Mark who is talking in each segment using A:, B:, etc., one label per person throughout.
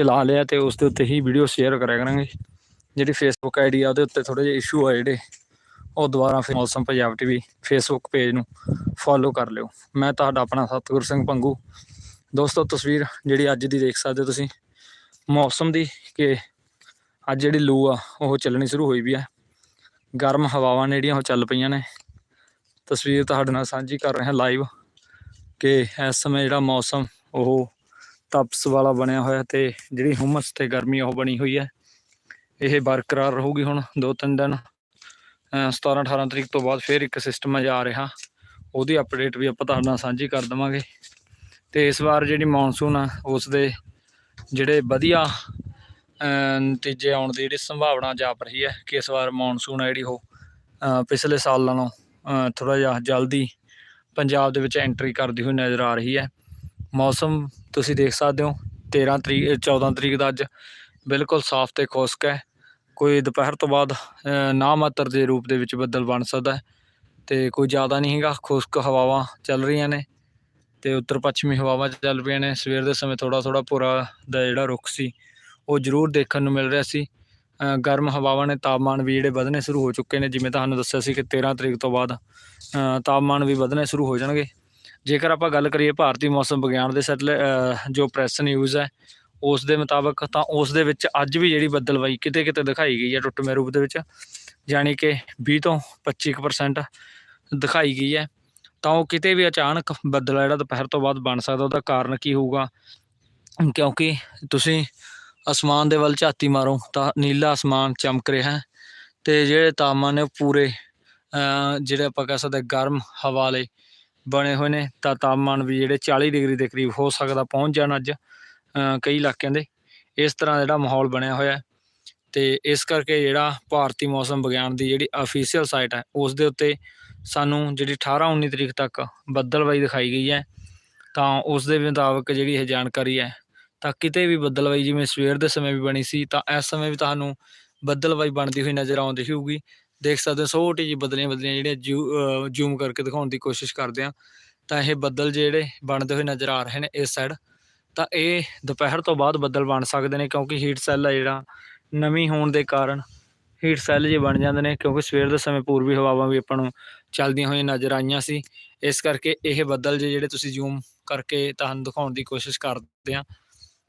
A: ਚਲਾ ਲਿਆ ਤੇ ਉਸ ਦੇ ਉੱਤੇ ਹੀ ਵੀਡੀਓ ਸ਼ੇਅਰ ਕਰਿਆ ਕਰਾਂਗੇ। ਜਿਹੜੀ ਫੇਸਬੁੱਕ ਆਈਡੀ ਆ, ਉਹਦੇ ਉੱਤੇ ਥੋੜੇ ਜਿਹੇ ਇਸ਼ੂ ਆ ਜਿਹੜੇ, ਉਹ ਦੁਬਾਰਾ ਫਿਰ ਮੌਸਮ ਪੰਜਾਬ ਟੀਵੀ ਫੇਸਬੁੱਕ ਪੇਜ ਨੂੰ ਫੋਲੋ ਕਰ ਲਿਓ। ਮੈਂ ਤੁਹਾਡਾ ਆਪਣਾ ਸਤਿਗੁਰ ਸਿੰਘ ਪੰਗੂ। ਦੋਸਤੋ, ਤਸਵੀਰ ਜਿਹੜੀ ਅੱਜ ਦੀ ਦੇਖ ਸਕਦੇ ਹੋ ਤੁਸੀਂ, ਮੌਸਮ ਦੀ ਕਿ ਅੱਜ ਜਿਹੜੀ ਲੂ ਆ, ਉਹ ਚੱਲਣੀ ਸ਼ੁਰੂ ਹੋਈ ਵੀ ਆ। ਗਰਮ ਹਵਾਵਾਂ ਨੇ ਜਿਹੜੀਆਂ ਉਹ ਚੱਲ ਪਈਆਂ ਨੇ। ਤਸਵੀਰ ਤੁਹਾਡੇ ਨਾਲ ਸਾਂਝੀ ਕਰ ਰਿਹਾ ਲਾਈਵ ਕਿ ਇਸ ਸਮੇਂ ਜਿਹੜਾ ਮੌਸਮ, ਉਹ ਤਪਸ ਵਾਲਾ ਬਣਿਆ ਹੋਇਆ ਤੇ ਜਿਹੜੀ ਹੁਮਸ ਤੇ ਗਰਮੀ ਉਹ ਬਣੀ ਹੋਈ ਹੈ। ਇਹ ਬਰਕਰਾਰ ਰਹੂਗੀ ਹੁਣ ਦੋ ਤਿੰਨ ਦਿਨ। ਅਹ 17 18 ਤਰੀਕ ਤੋਂ ਬਾਅਦ ਫਿਰ ਇੱਕ ਸਿਸਟਮ ਆ ਰਿਹਾ। ਉਹਦੀ ਅਪਡੇਟ ਵੀ ਆਪਾਂ ਤੁਹਾਡੇ ਨਾਲ ਸਾਂਝੀ ਕਰ ਦਵਾਂਗੇ। ਤੇ ਇਸ ਵਾਰ ਜਿਹੜੀ ਮੌਨਸੂਨ ਆ ਉਸ ਦੇ ਜਿਹੜੇ ਵਧੀਆ ਨਤੀਜੇ ਆਉਣ ਦੀ ਜਿਹੜੀ ਸੰਭਾਵਨਾ ਜਾਪ ਰਹੀ ਹੈ ਕਿ ਇਸ ਵਾਰ ਮੌਨਸੂਨ ਆ ਜਿਹੜੀ ਉਹ ਪਿਛਲੇ ਸਾਲ ਨਾਲੋਂ ਥੋੜਾ ਜਿਹਾ ਜਲਦੀ ਪੰਜਾਬ ਦੇ ਵਿੱਚ ਐਂਟਰੀ ਕਰਦੀ ਹੋਈ ਨਜ਼ਰ ਆ ਰਹੀ ਹੈ। ਮੌਸਮ ਤੁਸੀਂ ਦੇਖ ਸਕਦੇ ਹੋ 13 ਤਰੀਕ 14 ਤਰੀਕ ਦਾ ਅੱਜ ਬਿਲਕੁਲ ਸਾਫ਼ ਤੇ ਖੁਸ਼ਕ ਹੈ। ਕੋਈ ਦੁਪਹਿਰ ਤੋਂ ਬਾਅਦ ਨਾ ਮਾਤਰ ਦੇ ਰੂਪ ਦੇ ਵਿੱਚ ਬੱਦਲ ਬਣ ਸਕਦਾ ਹੈ ਤੇ ਕੋਈ ਜ਼ਿਆਦਾ ਨਹੀਂ ਹੈਗਾ, ਖੁਸ਼ਕ ਹਵਾਵਾਂ ਚੱਲ ਰਹੀਆਂ ਨੇ ਤੇ ਉੱਤਰ ਪੱਛਮੀ ਹਵਾਵਾਂ ਚੱਲ ਪਈਆਂ ਨੇ। ਸਵੇਰ ਦੇ ਸਮੇਂ ਥੋੜਾ ਥੋੜਾ ਭੁਰਾ ਦਾ ਜਿਹੜਾ ਰੁੱਖ ਸੀ, ਉਹ ਜ਼ਰੂਰ ਦੇਖਣ ਨੂੰ ਮਿਲ ਰਿਹਾ ਸੀ। ਗਰਮ ਹਵਾਵਾਂ ਨੇ ਤਾਪਮਾਨ ਵੀ ਜਿਹੜੇ ਵਧਣੇ ਸ਼ੁਰੂ ਹੋ ਚੁੱਕੇ ਨੇ, ਜਿਵੇਂ ਤੁਹਾਨੂੰ ਦੱਸਿਆ ਸੀ ਕਿ 13 ਤਰੀਕ ਤੋਂ ਬਾਅਦ ਤਾਪਮਾਨ ਵੀ ਵਧਣੇ ਸ਼ੁਰੂ ਹੋ ਜਾਣਗੇ। ਜੇਕਰ ਆਪਾਂ ਗੱਲ ਕਰੀਏ ਭਾਰਤੀ ਮੌਸਮ ਵਿਗਿਆਨ ਦੇ ਸੈਟਲ ਜੋ ਪ੍ਰੈਸ ਨਿਊਜ਼ ਹੈ, ਉਸ ਦੇ ਮੁਤਾਬਕ ਤਾਂ ਉਸ ਦੇ ਵਿੱਚ ਅੱਜ ਵੀ ਜਿਹੜੀ ਬੱਦਲਵਾਈ ਕਿਤੇ ਕਿਤੇ ਦਿਖਾਈ ਗਈ ਹੈ ਟੁੱਟਵੇਂ ਰੂਪ ਦੇ ਵਿੱਚ, ਯਾਨੀ ਕਿ 20 ਤੋਂ 25% ਦਿਖਾਈ ਗਈ ਹੈ। ਤਾਂ ਉਹ ਕਿਤੇ ਵੀ ਅਚਾਨਕ ਬੱਦਲ ਜਿਹੜਾ ਦੁਪਹਿਰ ਤੋਂ ਬਾਅਦ ਬਣ ਸਕਦਾ, ਉਹਦਾ ਕਾਰਨ ਕੀ ਹੋਊਗਾ? ਕਿਉਂਕਿ ਤੁਸੀਂ ਅਸਮਾਨ ਦੇ ਵੱਲ ਝਾਤੀ ਮਾਰੋ, ਤਾਂ ਨੀਲਾ ਅਸਮਾਨ ਚਮਕ ਰਿਹਾ ਹੈ ਤੇ ਜਿਹੜੇ ਤਾਪਮਾਨ ਨੇ ਉਹ ਪੂਰੇ ਜਿਹੜੇ ਆਪਾਂ ਕਹਿ ਸਕਦੇ ਗਰਮ ਹਵਾ ਲਈ ਬਣੇ ਹੋਏ ਨੇ, ਤਾਂ ਤਾਪਮਾਨ ਵੀ ਜਿਹੜੇ 40 ਡਿਗਰੀ ਦੇ ਕਰੀਬ ਹੋ ਸਕਦਾ, ਪਹੁੰਚ ਜਾਣ ਅੱਜ, ਅਹ ਕਈ ਇਲਾਕਿਆਂ ਦੇ। ਇਸ ਤਰ੍ਹਾਂ ਦਾ ਜਿਹੜਾ ਮਾਹੌਲ ਬਣਿਆ ਹੋਇਆ ਹੈ। ਤੇ ਇਸ ਕਰਕੇ ਜਿਹੜਾ ਭਾਰਤੀ ਮੌਸਮ ਵਿਗਿਆਨ ਦੀ ਜਿਹੜੀ ਅਫੀਸ਼ੀਅਲ ਸਾਈਟ ਹੈ, ਉਸ ਦੇ ਉੱਤੇ ਸਾਨੂੰ ਜਿਹੜੀ 18 19 ਤਰੀਕ ਤੱਕ ਬੱਦਲਵਾਈ ਦਿਖਾਈ ਗਈ ਹੈ। ਤਾਂ ਉਸ ਦੇ ਮੁਤਾਬਕ ਜਿਹੜੀ ਇਹ ਜਾਣਕਾਰੀ ਹੈ, ਤਾਂ ਕਿਤੇ ਵੀ ਬੱਦਲਵਾਈ, ਜਿਵੇਂ ਸਵੇਰ ਦੇ ਸਮੇਂ ਵੀ ਬਣੀ ਸੀ, ਤਾਂ ਇਸ ਸਮੇਂ ਵੀ ਤੁਹਾਨੂੰ ਬੱਦਲਵਾਈ ਬਣਦੀ ਹੋਈ ਨਜ਼ਰ ਆਉਂਦੀ ਹੋਊਗੀ। ਦੇਖ ਸਕਦੇ ਹੋ, ਛੋਟੀ ਜਿਹੀ ਬਦਲੀਆਂ ਬਦਲੀਆਂ ਜਿਹੜੀਆਂ ਜ਼ੂਮ ਕਰਕੇ ਦਿਖਾਉਣ ਦੀ ਕੋਸ਼ਿਸ਼ ਕਰਦੇ ਆ ਤਾਂ ਇਹ ਬੱਦਲ ਜਿਹੜੇ ਬਣਦੇ ਹੋਏ ਨਜ਼ਰ ਆ ਰਹੇ ਨੇ ਇਸ ਸਾਈਡ ਤਾਂ ਇਹ ਦੁਪਹਿਰ ਤੋਂ ਬਾਅਦ ਬੱਦਲ ਬਣ ਸਕਦੇ ਨੇ ਕਿਉਂਕਿ ਹੀਟ ਸੈੱਲ ਆ ਜਿਹੜਾ, ਨਵੀਂ ਹੋਣ ਦੇ ਕਾਰਨ ਹੀਟ ਸੈੱਲ ਜੇ ਬਣ ਜਾਂਦੇ ਨੇ ਕਿਉਂਕਿ ਸਵੇਰ ਦੇ ਸਮੇਂ ਪੂਰਬੀ ਹਵਾਵਾਂ ਵੀ ਆਪਾਂ ਨੂੰ ਚੱਲਦੀਆਂ ਹੋਈਆਂ ਨਜ਼ਰ ਆਈਆਂ ਸੀ। ਇਸ ਕਰਕੇ ਇਹ ਬੱਦਲ ਜੇ ਜਿਹੜੇ ਤੁਸੀਂ ਜ਼ੂਮ ਕਰਕੇ ਤੁਹਾਨੂੰ ਦਿਖਾਉਣ ਦੀ ਕੋਸ਼ਿਸ਼ ਕਰਦੇ ਆ